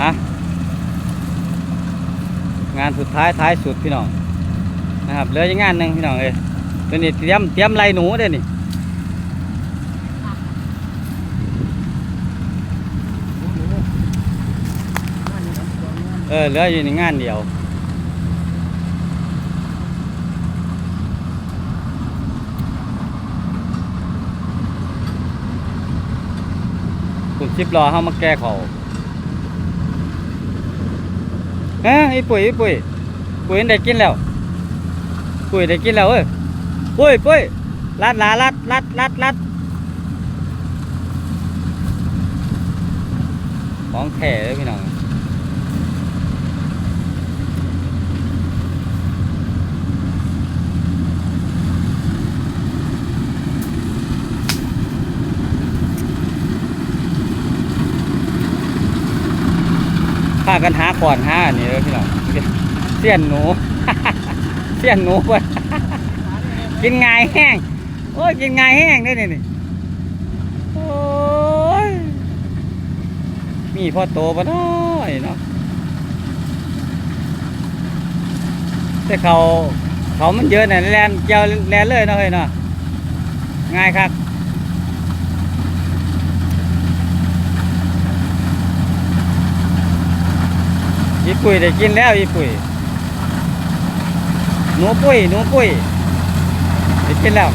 ฮะงานสุดท้ายท้ายสุดพี่น้องนะครับเหลืออีกงานหนึ่งพี่น้องเอ้ยตัวนี้เตรียมเตรียมไรหนูเด้นี่เออเหลืออยู่ในงานเดียวคุณชิปรอเข้ามาแก้เขาเฮ้ยไอ้ปุ๋ยไอ้ปุ๋ยปุ๋ยได้กินแล้ว ปุ๋ยได้กินแล้วเอ้ยปุ๋ยปุ๋ยลัดลาลัดลัดลัดลัดของแข่เลยพี่น้อง พากันหาก่อนหาอันนี้เลยพี่น้องเสี้ยนหนู เสี้ยนหนูเว้ยกินง่ายแห้ง โอ้ยกินง่ายแห้งได้นี่นี่โอ้ยมีพ่อโตปะน้อยเนาะแต่เขาเขามันเยอะน่ะแลนเจียวแลนเลยเนาะเฮ้ยเนาะง่ายครับ อีปุ๋ยได้กินแล้วอีปุ๋ยหนูปุ๋ยหนูปุ๋ยได้กินแล้ว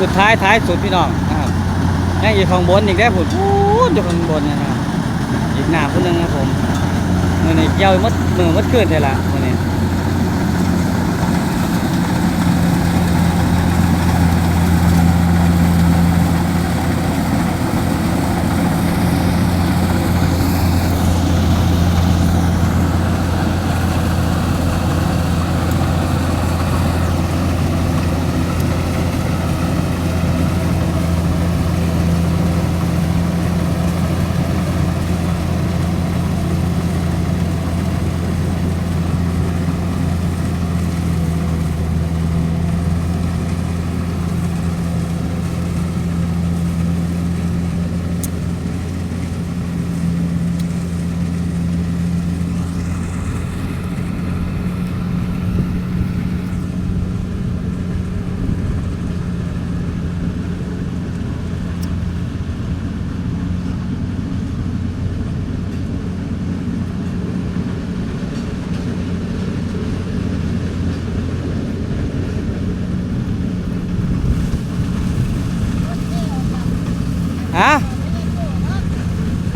สุดท้ายท้ายสุดพี่น้องนะครับยังอยู่ข้างบนอีกได้ผมพูดอยู่ข้างบนนะครับอีกหน้าคนนึงนะผมมือในเกี่ยวมัดมือมัดขึ้นเลยล่ะมือนี้ ฮะ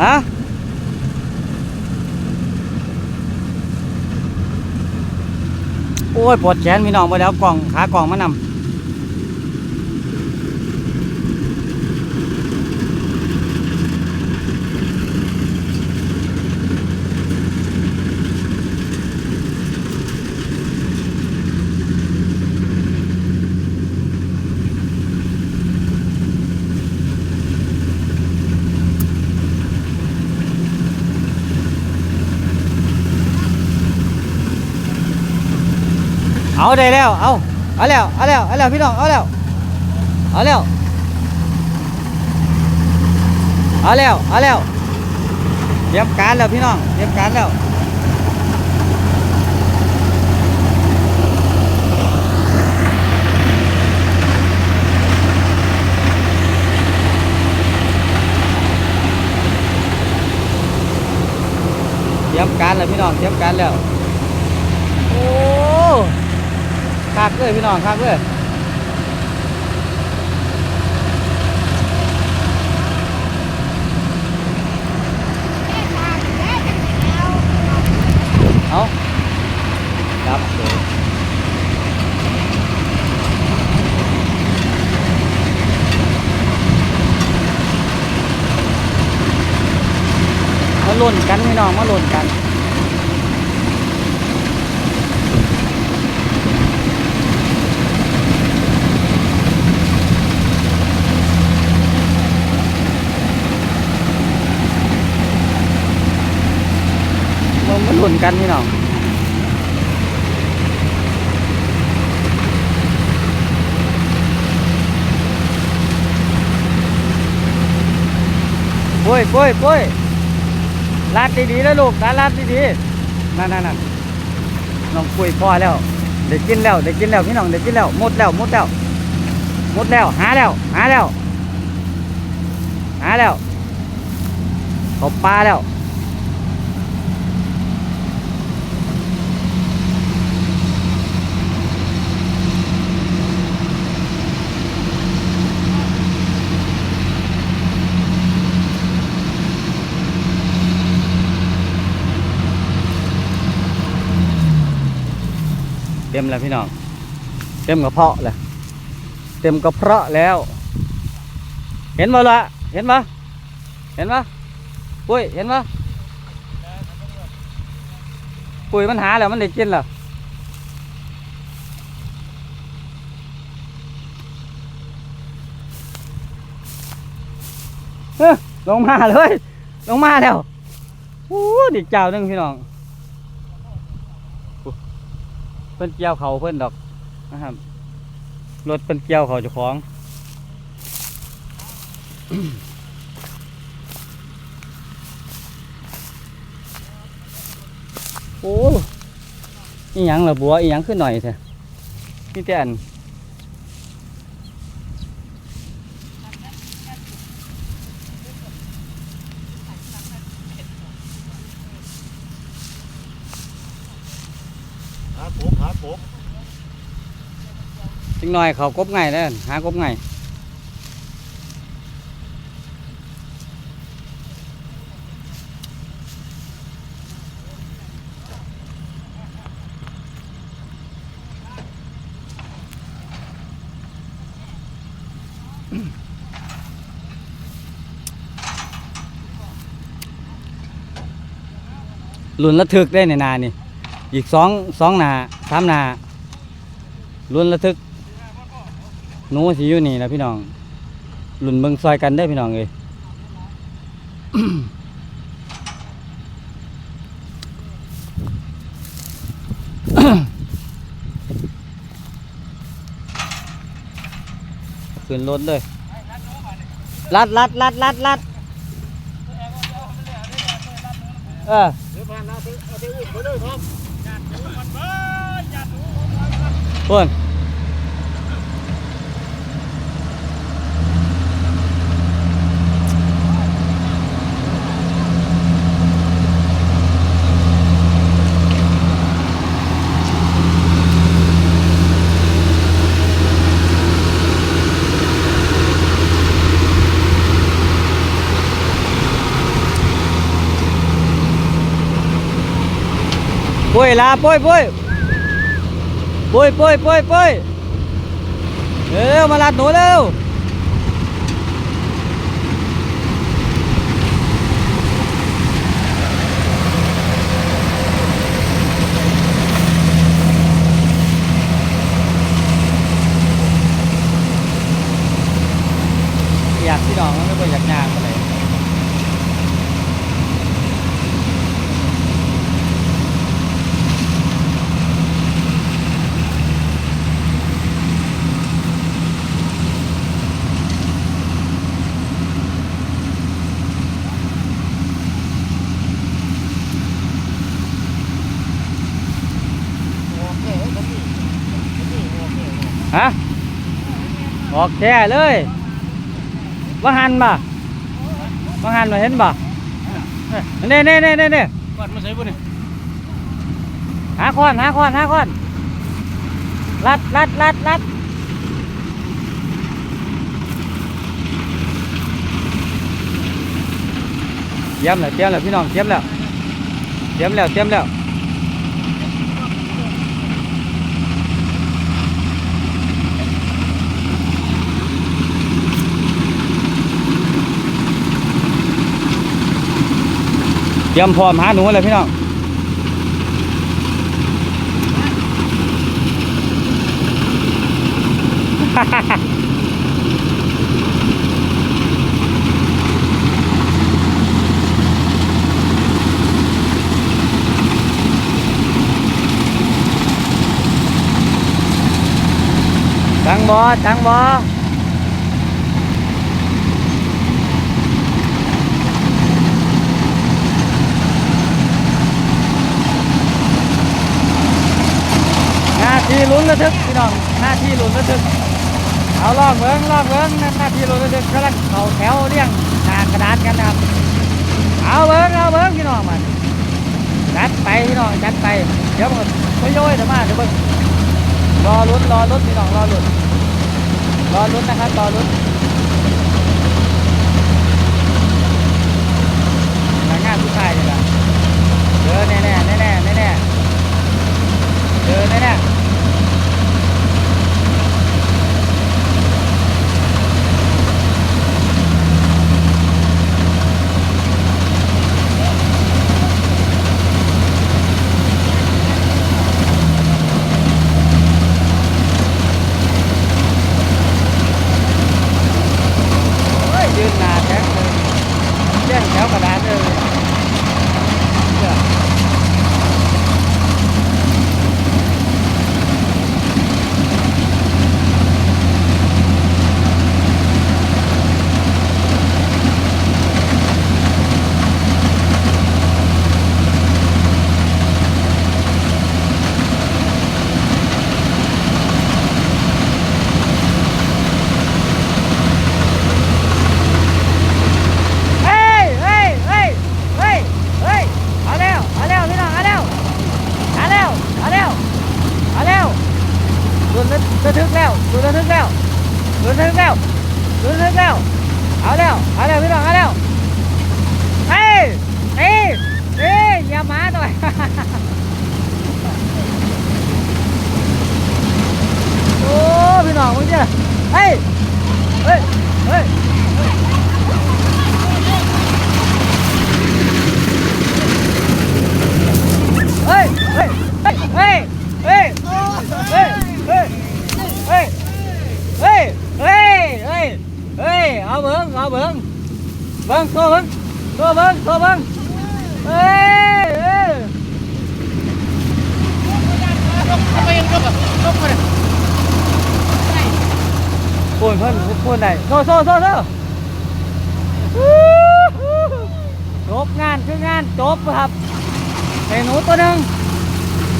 ฮะ โอ้ยปวดแขนพี่น้องไปแล้วกล่องขากล่องมานำ ได้แล้ว เอาเอาแล้ว เอาแล้ว เอาแล้วพี่น้อง เอาแล้ว เอาแล้ว เอาแล้ว เอาแล้วเตรียมการแล้วพี่น้องเตรียมการแล้วเตรียมการแล้วพี่น้องเตรียมการแล้ว คักเลยพี่น้องคักเลยเอาครับมาหล่นกันพี่น้องมาหล่นกัน กันพี่น้องปุ้ยปุ้ยปุ้ยลาดดีๆนะลูกลาดลาดดีๆนั่นนั่นนั่นน้องปุ้ยพอแล้วเด็กกินแล้วเด็กกินแล้วพี่น้องเด็กกินแล้วหมดแล้วหมดแล้วหมดแล้วหาแล้วหาแล้วหาแล้วตบปลาแล้ว เต็มแล้วพี่น้อง เต็มกระเพาะเลยเต็มกระเพาะแล้ว เห็นบ่ละเห็นบ่เห็นบ่ปุ้ยเห็นบ่ปุ้ยมันหาแล้วมันได้กินแล้วเออลงมาเลย ลงมาแล้วโอ้ดิเจ้าหนึงพี่น้อง เพิ่นเกี่ยวเขาเพิ่นดอกนะครับรถเพิ่นเกี่ยวเขาจะคล้องโอ้ยยังล่ะบัวอีหยังขึ้นหน่อยเถอะนี่แตนาผมหาผมจังหน่อยเขากบไงแล้วหากบไงลุนระทึกได้ในนานี่ อีกสองสองหนาสามหนาลุนระทึกหนูสิอยู่นี่นะพี่น้องหลุนเบิงซอยกันได้พี่น้องเอ้ยขึ้นรถเลยลัดลัดลัดลัดลัดเออ เพื่อน ปุ้ยลาปุ้ยปุ้ยปุ้ยปุ้ยปุ้ยปุ้ยเร็วมาลัดหนูเร็วอยากพี่น้องมันไม่ค่อยอยากยางอะไร โอเคครับพี่นี่โอเค ฮะออกแท้เลยว่าหันบ่ว่าหันมาเห็นบ่เน่เน่เน่เน่เน่ก่อนมาใส่บุญนี่หาคอนหาคอนหาคอนลัดลัดลัดลัดเตรียมแล้วเตรียมแล้วพี่น้องเตรียมแล้วเตรียมแล้วเตรียมแล้ว เตรียมพร้อมหาหนูเลยพี่น้องจังบอจังบอ หน้าที่ ลุ้นระทึกพี่น้องหน้าที่ลุ้นระทึกเอาลอเบิ้งลอเบิ้งหน้าที่ลุ้นระทึกกำลังเข้าแถวเรียงหน้ากระดานกันนะครับเอาเบิ้งเอาเบิ้งพี่น้องมันจัดไปพี่น้องจัดไปเดี๋ยวมันไม่ย่อยเดี๋ยวมาเดี๋ยวเบิ้งรอลุ้นรอลุ้นพี่น้องรอลุ้นรอลุ้นนะครับรอลุ้นหลังานผู้ชายนี่แหละเจอแน่แน่แน่แน่แน่แน่เจอแน่ บิ้งโซ่เบิ้งโซ่เบิ้งโซ่เบิ้งเฮ้ยเฮ้ยทำไมยังยกอะยกมาเลยพูนเพิ่นพูนได้โซ่โซ่โซ่โซ่จบงานคืองานจบครับใส่หนูตัวหนึ่ง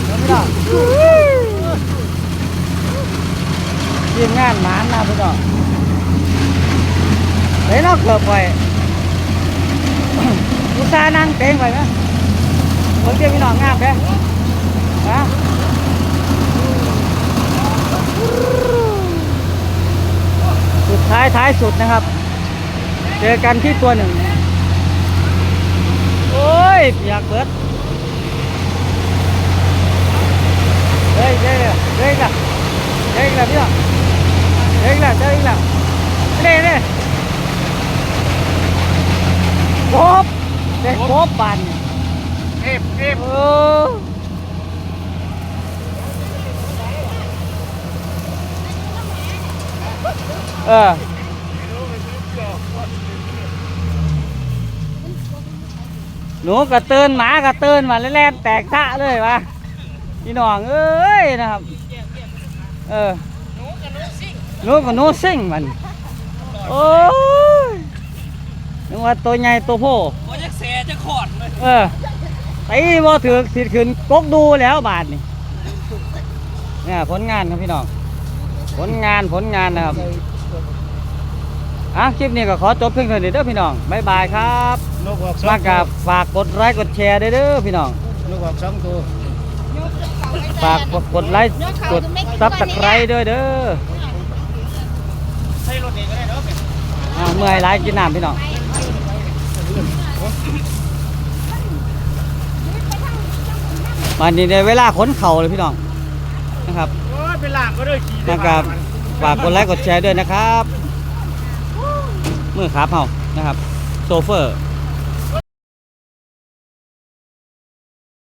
เดี๋ยวไม่ได้ทีมงานหมานนะพี่น้องเฮ้ยเราเกือบไป อุตส่านั่งเต็งไปไหมเพิ่งเจอพี่น้องงามเด้ฮะสุดท้ายท้ายสุดนะครับ เจอกันที่ตัวหนึ่ง โอ้ยอยากเปิดเฮ้ยเฮ้ยเฮ้ยละเฮ้ยละพี่น้องเฮ้ยละเฮ้ยละเน่เน่คร เด็กครบปันเอฟเอฟเออเออหนูกระเตือนหมากระเตือนมาแล่นแตกทะเลยวะพี่น้องเอ้ยนะครับ เออหนูกับหนูซิ่งมัน โอ้ย นึกว่าตัวใหญ่ตัวโพว่าจะแสจะขอดเลยเออไอ้บ่ถือสิขึ้นกกดูแล้วบาทนี่เนี่ยผลงานครับพี่น้องผลงานผลงานนะครับอะคลิปนี้ก็ขอจบเพียงเท่านี้เด้อพี่น้องบ๊ายบายครับนกออกสองมากับฝากกดไลค์กดแชร์ด้วยเด้อพี่น้องนกออกสองตัวฝากกดกดไลค์กดซับสไครต์ด้วยเด้อใช้รถเองก็ได้เนาะอ่าเมื่อยหลายกินน้ำพี่น้อง วันนี้ในเวลาขนเข่าเลยพี่น้องนะครับโอ้ยเป็นหลางก็ได้ขี่ได้นะครับฝากกดไลค์กดแชร์ด้วยนะครับมือขาเฮานะครับ โซเฟอร์